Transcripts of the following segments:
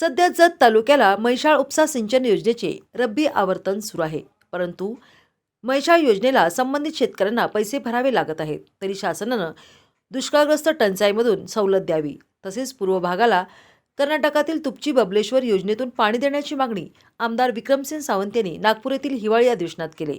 सध्या जत तालुक्याला म्हैसाळ उपसा सिंचन योजनेचे रब्बी आवर्तन सुरू आहे. परंतु म्हैसाळ योजनेला संबंधित शेतकऱ्यांना पैसे भरावे लागत आहेत. तरी शासनानं दुष्काळग्रस्त टंचाईमधून सवलत द्यावी. तसेच पूर्व भागाला कर्नाटकातील तुपची बबलेश्वर योजनेतून पाणी देण्याची मागणी आमदार विक्रमसिंग सावंत यांनी नागपूर येथील हिवाळी अधिवेशनात केले.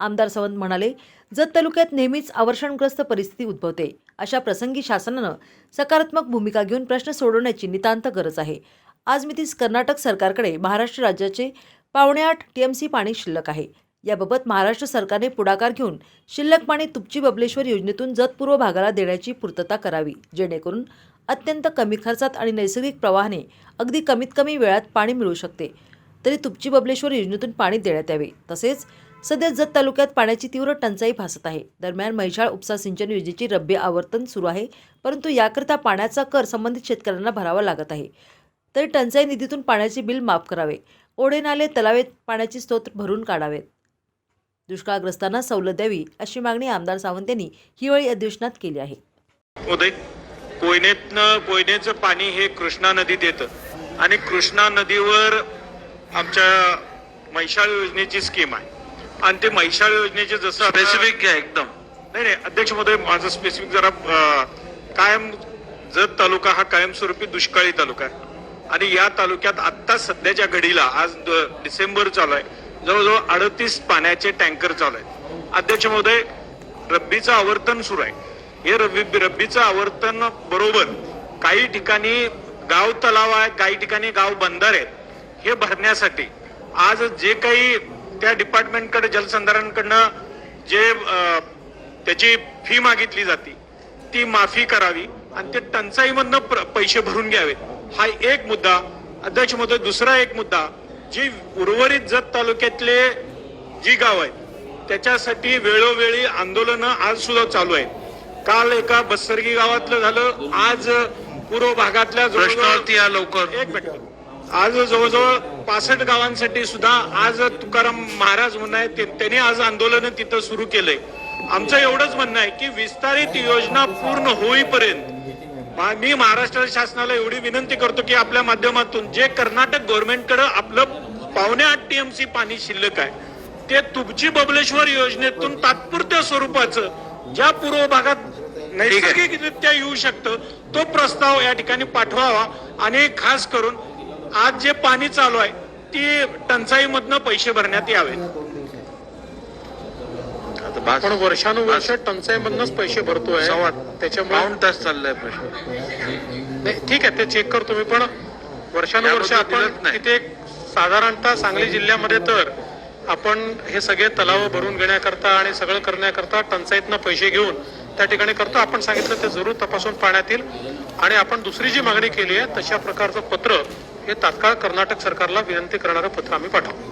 आमदार सावंत म्हणाले जत तालुक्यात नेहमीच आवर्षणग्रस्त परिस्थिती उद्भवते. अशा प्रसंगी शासनानं सकारात्मक भूमिका घेऊन प्रश्न सोडवण्याची नितांत गरज आहे. आज मितीस कर्नाटक सरकारकडे महाराष्ट्र राज्याचे पावणेआठ टी एम सी पाणी शिल्लक आहे. याबाबत महाराष्ट्र सरकारने पुढाकार घेऊन शिल्लक पाणी तुपची बबलेश्वर योजनेतून जतपूर्व भागाला देण्याची पूर्तता करावी जेणेकरून अत्यंत कमी खर्चात आणि नैसर्गिक प्रवाहाने अगदी कमीत कमी वेळात पाणी मिळू शकते. तरी तुपची बबलेश्वर योजनेतून पाणी देण्यात यावे. तसेच सध्या जत तालुक्यात पाण्याची तीव्र टंचाई भासत आहे. दरम्यान म्हैसाळ उपसा सिंचन योजनेची रब्बी आवर्तन सुरू आहे परंतु याकरता पाण्याचा कर संबंधित शेतकऱ्यांना भरावा लागत आहे. तरी टंचाई निधीतून पाण्याचे बिल माफ करावे. ओढे नाले तलावे पाण्याची स्त्रोत भरून काढावेत. दुष्काळग्रस्तांना सवलत द्यावी अशी मागणी आमदार सावंत यांनी हिवाळी अधिवेशनात केली आहे. उदय कोयनेतनं कोयनेचं पाणी हे कृष्णा नदीत येतं आणि कृष्णा नदीवर आमच्या म्हैसाळ योजनेची स्कीम आहे. आणि ते म्हैसाळ योजनेचे जसं स्पेसिफिक घ्या एकदम. नाही नाही अध्यक्ष महोदय माझं स्पेसिफिक जरा कायम जत तालुका हा कायमस्वरूपी दुष्काळी तालुका आहे. आणि या तालुक्यात आत्ता सध्याच्या घडीला आज द- डिसेंबर चालू आहे जवळजवळ अडतीस पाण्याचे टँकर चालू आहेत. अध्यक्ष महोदय रब्बीचं आवर्तन सुरू आहे. हे रब्बी रब्बीचं आवर्तन बरोबर काही ठिकाणी गाव तलाव आहे काही ठिकाणी गाव बंदर आहेत. हे भरण्यासाठी आज जे काही त्या डिपार्टमेंटकडे जलसंधारणकडनं जे त्याची फी मागितली जाते ती माफी करावी आणि ते टंचाईमधनं प्र- पैसे भरून घ्यावेत. हा एक मुद्दा अध्यक्ष महोदय दुसरा एक मुद्दा जी उर्वरित जत तालुक्यातले जी गाव आहेत त्याच्यासाठी वेळोवेळी आंदोलनं आज सुद्धा चालू आहेत. काल एका बस्सरगी गावातलं झालं आज पूर्व भागातल्या जवळजवळ- प्रश्नावरती या लवकर. एक मिनिट. आज जवळजवळ पासष्ट गावांसाठी सुद्धा आज तुकाराम महाराज म्हणून आहेत त्यांनी आज आंदोलन तिथं सुरू केलंय. आमचं एवढंच म्हणणं आहे की विस्तारित योजना पूर्ण होईपर्यंत मी महाराष्ट्र शासनाला एवढी विनंती करतो की आपल्या माध्यमातून जे कर्नाटक गव्हर्नमेंटकडे आपलं पावणे आठ टीएमसी पाणी शिल्लक आहे ते तुमची बबलेश्वर योजनेतून तात्पुरत्या स्वरूपाचं ज्या पूर्व भागात नैसर्गिकरित्या येऊ शकतं तो प्रस्ताव या ठिकाणी पाठवावा. आणि खास करून आज जे पाणी चालू आहे ती टंचाईमधनं पैसे भरण्यात यावेत. आता बास पण वर्षानुवर्ष टंचाईमधनच पैसे भरतोय. त्याच्यामुळे तास चाललाय प्रश्न. नाही, ठीक आहे ते चेक करतो मी पण वर्षानुवर्ष आपण. तिथे साधारणतः सांगली जिल्ह्यामध्ये तर आपण हे सगळे तलाव भरून घेण्याकरता आणि सगळं करण्याकरता टंचाईतनं पैसे घेऊन त्या ठिकाणी करतो. आपण सांगितलं ते जरूर तपासून पाहण्यात येईल. आणि आपण दुसरी जी मागणी केली आहे तशा प्रकारचं पत्र हे तात्काळ कर्नाटक सरकारला विनंती करणारं पत्र आम्ही पाठवू.